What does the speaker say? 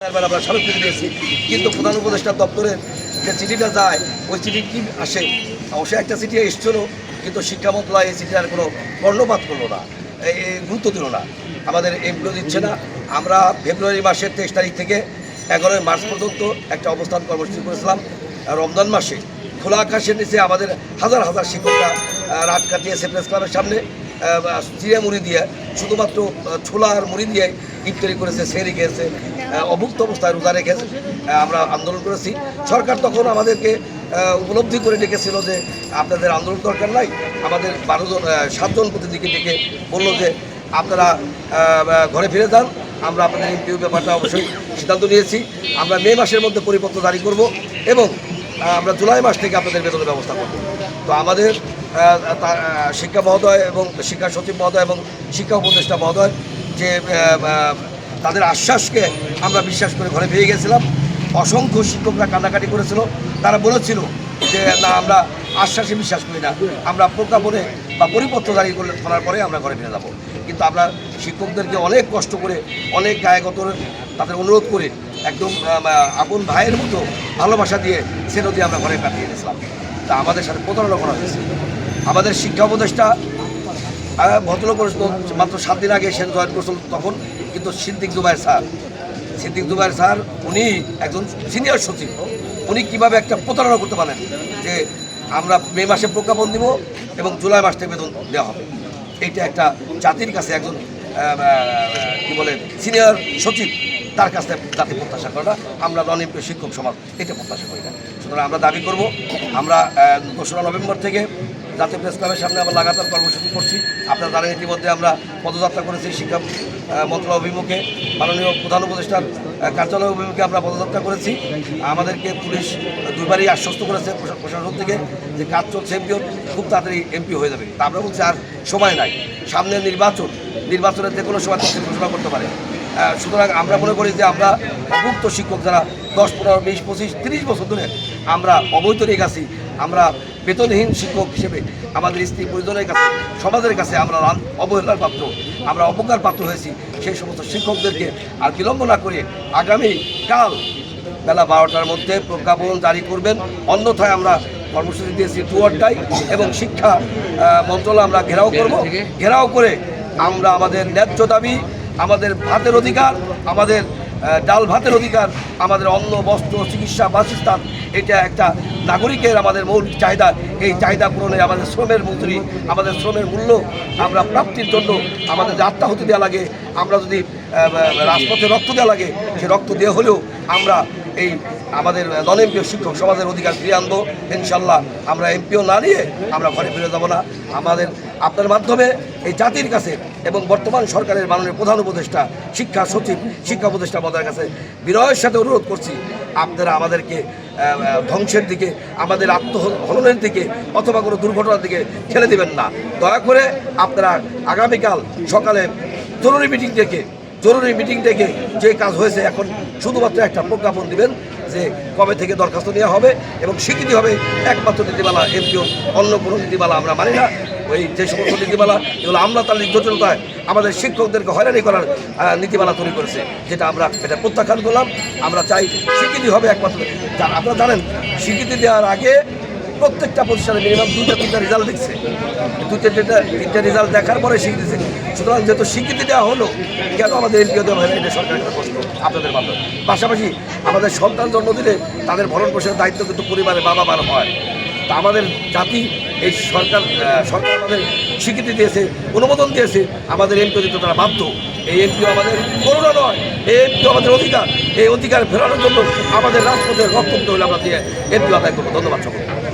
আমরা স্মারকলিপি দিয়েছি। কিন্তু প্রধান উপদেষ্টা দপ্তরের যে চিঠিটা যায় ওই চিঠি কি আসে? অবশ্যই একটা চিঠি এসছিল কিন্তু শিক্ষা মন্ত্রণালয় এই চিঠিটার কোনো কর্ণপাত করল না গুরুত্ব দিল না। আমাদের এমপ্লয় দিচ্ছে না। আমরা ফেব্রুয়ারি মাসের তেইশ তারিখ থেকে এগারোই মার্চ পর্যন্ত একটা অবস্থান কর্মসূচি করেছিলাম রমজান মাসে। খোলা আকাশের নিচে আমাদের হাজার হাজার শিক্ষকরা রাত কাটিয়েছে প্রেস ক্লাবের সামনে আহ, চিড়ে মুড়ি দিয়ে শুধুমাত্র ছোলা আর মুড়ি দিয়ে ইফতারি করেছে সেরি আহ, অভুক্ত অবস্থায় রোজা রেখেছে আমরা আন্দোলন করেছি। সরকার তখন আমাদেরকে উপলব্ধি করে ডেকেছিল যে আপনাদের আন্দোলন দরকার নাই। আমাদের বারো জন সাতজন প্রতিনিধিকে ডেকে বলল যে আপনারা ঘরে ফিরে যান। আমরা আপনাদের ইন্টারভিউ ব্যাপারটা অবশ্যই সিদ্ধান্ত নিয়েছি। আমরা মে মাসের মধ্যে পরিপত্র জারি করব এবং আমরা জুলাই মাস থেকে আপনাদের বেতনের ব্যবস্থা করব। তো আমাদের শিক্ষা মহোদয় এবং শিক্ষা সচিব মহোদয় এবং শিক্ষা উপদেষ্টা মহোদয় যে তাদের আশ্বাসকে আমরা বিশ্বাস করে ঘরে ফিরে গেছিলাম অসংখ্য শিক্ষকরা কান্নাকাটি করেছিল। তারা বলেছিল যে, না, আমরা আশ্বাসে বিশ্বাস করি না। আমরা প্রজ্ঞাপনে বা পরিপত্র জারি করলে করার পরে আমরা ঘরে ফিরে যাব। কিন্তু আমরা শিক্ষকদেরকে অনেক কষ্ট করে, অনেক গায়গতর তাদের অনুরোধ করে একদম আপন ভাইয়ের মতো ভালোবাসা দিয়ে সেটা দিয়ে আমরা ঘরে কাটিয়ে গেছিলাম তা আমাদের সাথে প্রতারণা করা হয়েছে। আমাদের শিক্ষা উপদেষ্টা ভদ্রলোক করেছিল মাত্র সাত দিন আগে সে জয়েন করেছিল তখন, কিন্তু সিদ্দিক জুবাইর স্যার। সিদ্দিক জুবাইর স্যার, উনি একজন সিনিয়র সচিব। উনি কীভাবে একটা প্রতারণা করতে পারেন যে আমরা মে মাসে প্রজ্ঞাপন দিব এবং জুলাই মাস থেকে বেতন দেওয়া হবে? এইটা একটা জাতির কাছে একজন কি বলে সিনিয়র সচিব, তার কাছে জাতি প্রত্যাশা করে না। আমরা এমপি শিক্ষক সমাজ, এটা প্রত্যাশা করি না। সুতরাং আমরা দাবি করব, আমরা দোসরা নভেম্বর থেকে জাতীয় প্রেস ক্লাবের সামনে আমরা লাগাতার কর্মসূচি করছি। আপনারা জানেন ইতিমধ্যে আমরা পদযাত্রা করেছি শিক্ষা মন্ত্রণালয় অভিমুখে। মাননীয় প্রধান উপদেষ্টার কার্যালয় অভিমুখে আমরা পদযাত্রা করেছি। আমাদেরকে পুলিশ দুইবারই আশ্বস্ত করেছে প্রশা- প্রশাসন থেকে যে কাজ চলছে এমপিও, খুব তাড়াতাড়ি এমপি হয়ে যাবে। তা আমরা বলছি আর সময় নাই। সামনে নির্বাচন, নির্বাচনের যে কোনো সময় তথ্য ঘোষণা করতে পারে। সুতরাং আমরা মনে করি যে আমরা অভুক্ত শিক্ষক যারা দশ, পনেরো, বিশ, পঁচিশ, তিরিশ বছর ধরে আমরা রেখে আছি, আমরা বেতনহীন শিক্ষক হিসেবে আমাদের স্ত্রী পরিজনের কাছে, সমাজের কাছে আমরা অবহেলার পাত্র, আমরা অপকার পাত্র হয়েছি। সেই সমস্ত শিক্ষকদেরকে আর বিলম্ব না করে আগামী কাল বেলা বারোটার মধ্যে প্রজ্ঞাপন জারি করবেন। অন্যথায় আমরা কর্মসূচি দিয়েছি টুয়ারটাই এবং শিক্ষা মন্ত্রণালয় আমরা ঘেরাও করব। ঘেরাও করে আমরা আমাদের ন্যায্য দাবি, আমাদের ভাতের অধিকার, আমাদের ডাল ভাতের অধিকার, আমাদের অন্ন, বস্ত্র, চিকিৎসা, বাসস্থান, এটা একটা নাগরিকের আমাদের মৌলিক চাহিদা। এই চাহিদা পূরণে আমাদের শ্রমের মজুরি, আমাদের শ্রমের মূল্য আমরা প্রাপ্তির জন্য আমাদের যে আত্মাহুতি দেওয়া লাগে, আমরা যদি রাজপথে রক্ত দেওয়া লাগে, সে রক্ত দেওয়া হলেও আমরা এই আমাদের নন এমপিও শিক্ষক সমাজের অধিকার ফিরিয়ে আনব। ইনশাল্লাহ আমরা এমপিও না নিয়ে আমরা ঘরে ফিরে যাব না। আমাদের আপনার মাধ্যমে এই জাতির কাছে এবং বর্তমান সরকারের মাননীয় প্রধান উপদেষ্টা, শিক্ষা সচিব, শিক্ষা উপদেষ্টা মহোদয়ের কাছে বিনয়ের সাথে অনুরোধ করছি, আপনারা আমাদেরকে ধ্বংসের দিকে, আমাদের আত্মহননের দিকে অথবা কোনো দুর্ঘটনার দিকে ঠেলে দেবেন না। দয়া করে আপনারা আগামীকাল সকালে জরুরি মিটিং ডেকে, জরুরি মিটিং ডেকে যে কাজ হয়েছে এখন শুধুমাত্র একটা প্রজ্ঞাপন দিবেন যে কবে থেকে দরখাস্ত নেওয়া হবে এবং স্বীকৃতি হবে একমাত্র নীতিমালা এমপিও, অন্য কোনো নীতিমালা আমরা মানি না। ওই যে সমস্ত নীতিমালা, এগুলো আমরা তার জটিলতায় আমাদের শিক্ষকদেরকে হয়রানি করার নীতিমালা তৈরি করেছে। যেটা আমরা এটা প্রত্যাখ্যান করলাম। আমরা চাই স্বীকৃতি হবে একমাত্র আপনারা জানেন, স্বীকৃতি দেওয়ার আগে প্রত্যেকটা প্রতিষ্ঠানে মিনিমাম দুইটা তিনটা রেজাল্ট দেখছে দুইটা তিনটা তিনটা রেজাল্ট দেখার পরে স্বীকৃতি সুতরাং যেহেতু স্বীকৃতি দেওয়া হলো, কেন আমাদের এলপিও দেওয়া হয় এটা সরকারের একটা প্রশ্ন আপনাদের মাধ্যমে? পাশাপাশি আমাদের সন্তান জন্ম দিলে তাদের ভরণ পোষণের দায়িত্ব কিন্তু পরিবারে বাবা মার হয়। তা আমাদের জাতি, এই সরকার সরকার আমাদের স্বীকৃতি দিয়েছে, অনুমোদন দিয়েছে, আমাদের এমপিও দিতে তারা বাধ্য। এই এমপিও আমাদের করোনা নয়, এই এমপিও আমাদের অধিকার, এই অধিকার ফেরানোর জন্য আমাদের রাজপথের রক্ত হলে আমরা দিয়ে এমপিও আদায় করব। ধন্যবাদ সকলকে।